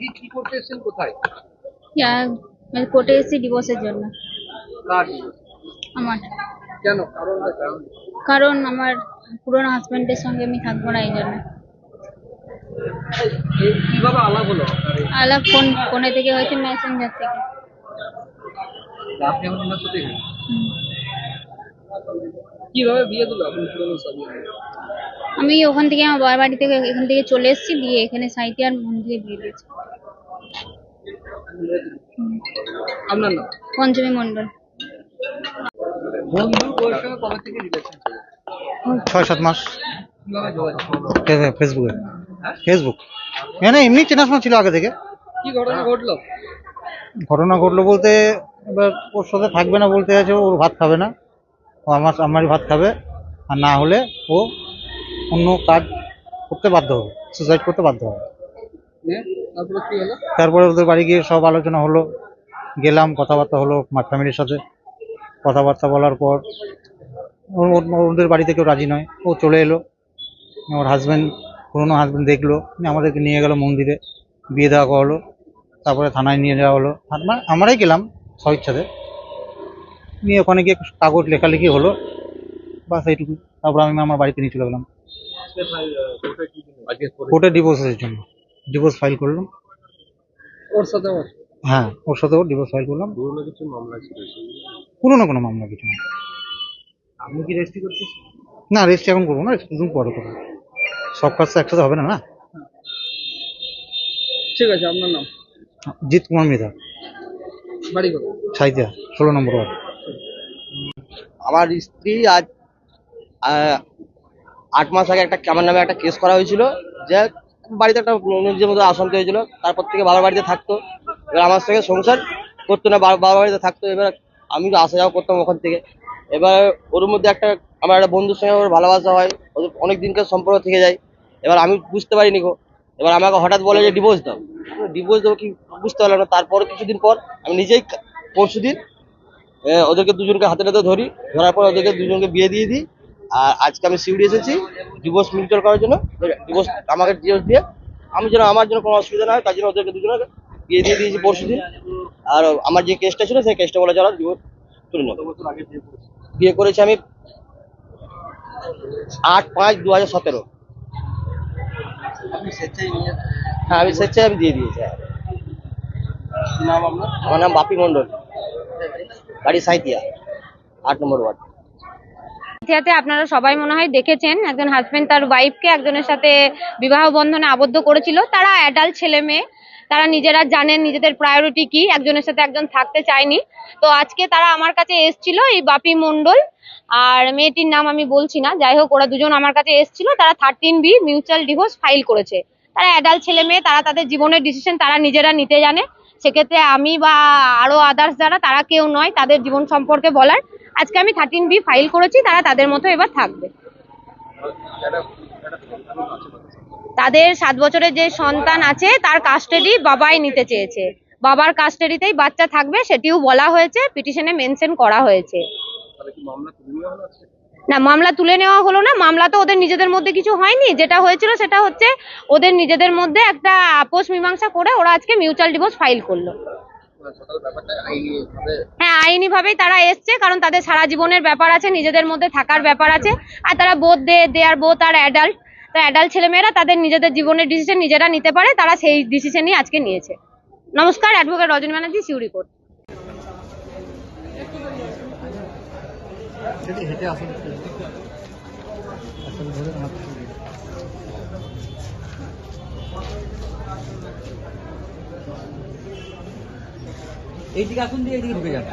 আজকে কি করতে এসেছেন কোথায় কোর্টে এসেছি ডিভোর্সের জন্য। কার? আমার। কেন? কারণটা কারণ? কারণ আমার পুরনো হাজবেন্ডের সঙ্গে আমি থাকব না এই জন্য। এই কীভাবে আলাপ হলো আপনার এই? আলাপ ফোন ফোনে থেকে হয়েছে মেসেঞ্জার থেকে। আপনি এখন ওনার সাথে গেলেন। হুম। কীভাবে বিয়ে দিল আপনি পুরনো স্বামী? আমি ওখান থেকে আমার বাবার বাড়ি থেকে এখান থেকে চলে এসেছি দিয়ে এখানে সাইতিয়ার মন্দিরে বিয়ে দিয়েছি। হুম। আপনার নাম পঞ্চমী মণ্ডল। বন্ধু ওর সঙ্গে কবে থেকে রিলেশন ছয় সাত মাস। ফেসবুকে ফেসবুক মানে এমনি চেনাশোনা ছিল আগে থেকে। কি ঘটনা ঘটলো? ঘটনা ঘটলো বলতে এবার ওর সাথে থাকবে না বলতে আছে ওর ভাত খাবে না। ও আমার আমারই ভাত খাবে। আর না হলে ও অন্য কাজ করতে বাধ্য হবে সুসাইড করতে বাধ্য হবে। নিয়ে তারপরে ওদের বাড়ি গিয়ে সব আলোচনা হলো গেলাম কথাবার্তা হলো আমার ফ্যামিলির সাথে। কথাবার্তা বলার পর ওর- ওর- ওদের বাড়িতে কেউ রাজি নয় ও চলে এলো। ওর হাজব্যান্ড পুরোনো হাজব্যান্ড দেখল নিয়ে আমাদেরকে নিয়ে গেল মন্দিরে বিয়ে দেওয়া হলো তারপরে থানায় নিয়ে যাওয়া হলো। আমরা আমরাই গেলাম স্বইচ্ছাতে। নিয়ে ওখানে গিয়ে কাগজ লেখালেখি হলো বাস এইটুকু তারপর আমি আমার বাড়িতে নিয়ে চলে গেলাম। কোর্টে ডিভোর্সের জন্য ডিভোর্স ফাইল করলাম। ওর সাথে ওর হ্যাঁ ওর সাথেও ডিভোর্স ফাইল করলাম। পুরনো কিছু মামলা ছিল পুরোনো কোনো মামলা কিছু না আপনি কি রেজিস্ট্রি করতেছেন? না রেজিস্ট্রি এখন করব না রেজিস্ট্রি দুদিন পরে করব। সব কাজ তো একসাথে হবে না না? ঠিক আছে আপনার নাম? জিৎ কুমার মৃধা। বাড়ি কোথায়? সাইতিয়া ষোলো নম্বর ওয়ার্ড। আমার স্ত্রী আজ আট মাস আগে একটা আমার নামে একটা কেস করা হয়েছিল যে বাড়িতে একটা নিজের মধ্যে অশান্তি হয়েছিল তারপর থেকে বাবার বাড়িতে থাকতো। এবার আমার সঙ্গে সংসার করতো না বাবার বাড়িতে থাকতো। এবার আমি আসা যাওয়া করতাম ওখান থেকে। এবার ওর মধ্যে একটা, আমার একটা বন্ধুর সঙ্গে ওর ভালোবাসা হয়। ওদের অনেক দিনকার সম্পর্ক থেকে যায়। এবার আমি বুঝতে পারিনি গো। এবার আমাকে হঠাৎ বলে যে ডিভোর্স দাও। ডিভোর্স দেবো কি? বুঝতে পারলাম না। তারপর কিছুদিন পর আমি নিজেই পরশু দিন ওদেরকে দুজনকে হাতে হাতে ধরি। ধরার পর ওদেরকে দুজনকে বিয়ে দিয়ে দিই। আর আজকে আমি সিউড়ি এসেছি ডিভোর্স মিউচুয়াল করার জন্য। ডিভোর্স আমাকে ডিভোর্স দিয়ে আমি যেন আমার জন্য কোনো অসুবিধা না হয় তার জন্য ওদেরকে দুজনকে বিয়ে দিয়ে দিয়েছি পরশু দিন আর আমার যে কেসটা ছিল সেই কেসটা বলে চলো ডিভোর্স তুলে নেব। বিয়ে করেছি আমি আট পাঁচ দু হাজার সতেরো হ্যাঁ আমি স্বেচ্ছায় আমি দিয়ে দিয়েছি। নাম আমার নাম বাপি মণ্ডল। বাড়ি? সাঁইতিয়া আট নম্বর ওয়ার্ড। ইতিহাসে আপনারা সবাই মনে হয় দেখেছেন, একজন হাজব্যান্ড তার ওয়াইফকে একজনের সাথে বিবাহ বন্ধনে আবদ্ধ করেছিল। তারা অ্যাডাল্ট ছেলে মেয়ে, তারা নিজেরা জানেন নিজেদের প্রায়োরিটি কি, একজনের সাথে একজন থাকতে চায়নি। তো আজকে তারা আমার কাছে এসছিল এই বাপি মণ্ডল, আর মেয়েটির নাম আমি বলছি না, যাই হোক ওরা দুজন আমার কাছে এসছিল, তারা thirteen B mutual divorce file করেছে। তারা অ্যাডাল্ট ছেলে মেয়ে, তারা তাদের জীবনের ডিসিশন তারা নিজেরা নিতে জানে। সেক্ষেত্রে আমি বা আরও আদার্স যারা, তারা কেউ নয়, তাদের জীবন সম্পর্কে বলার। আজকে আমি থার্টিন বি ফাইল করেছি, তারা তাদের মতো এবার থাকবে। তাদের সাত বছরের যে সন্তান আছে, তার কাস্টাডি বাবাই নিতে চেয়েছে। বাবার কাস্টাডিতেই বাচ্চা থাকবে, সেটিও বলা হয়েছে পিটিশনে মেনশন করা হয়েছে। না, মামলা তুলে নেওয়া হলো না, মামলা তো ওদের নিজেদের মধ্যে কিছু হয়নি। যেটা হয়েছিল সেটা হচ্ছে, ওদের নিজেদের মধ্যে একটা আপোষ মীমাংসা করে ওরা আজকে মিউচুয়াল ডিভোর্স ফাইল করল। হ্যাঁ আইনি ভাবেই তারা এসছে কারণ তাদের সারা জীবনের ব্যাপার আছে নিজেদের মধ্যে থাকার ব্যাপার আছে। আর তারা বোধ দে দে আর বোধ আর অ্যাডাল্ট তো অ্যাডাল্ট ছেলেমেয়েরা তাদের নিজেদের জীবনের ডিসিশন নিজেরা নিতে পারে তারা সেই ডিসিশনই আজকে নিয়েছে। নমস্কার অ্যাডভোকেট রজনী ব্যানার্জি সিউড়ি কোর্ট হেঁটে আসুন। এইদিকে আসুন দিয়ে এইদিকে ঢুকে যান।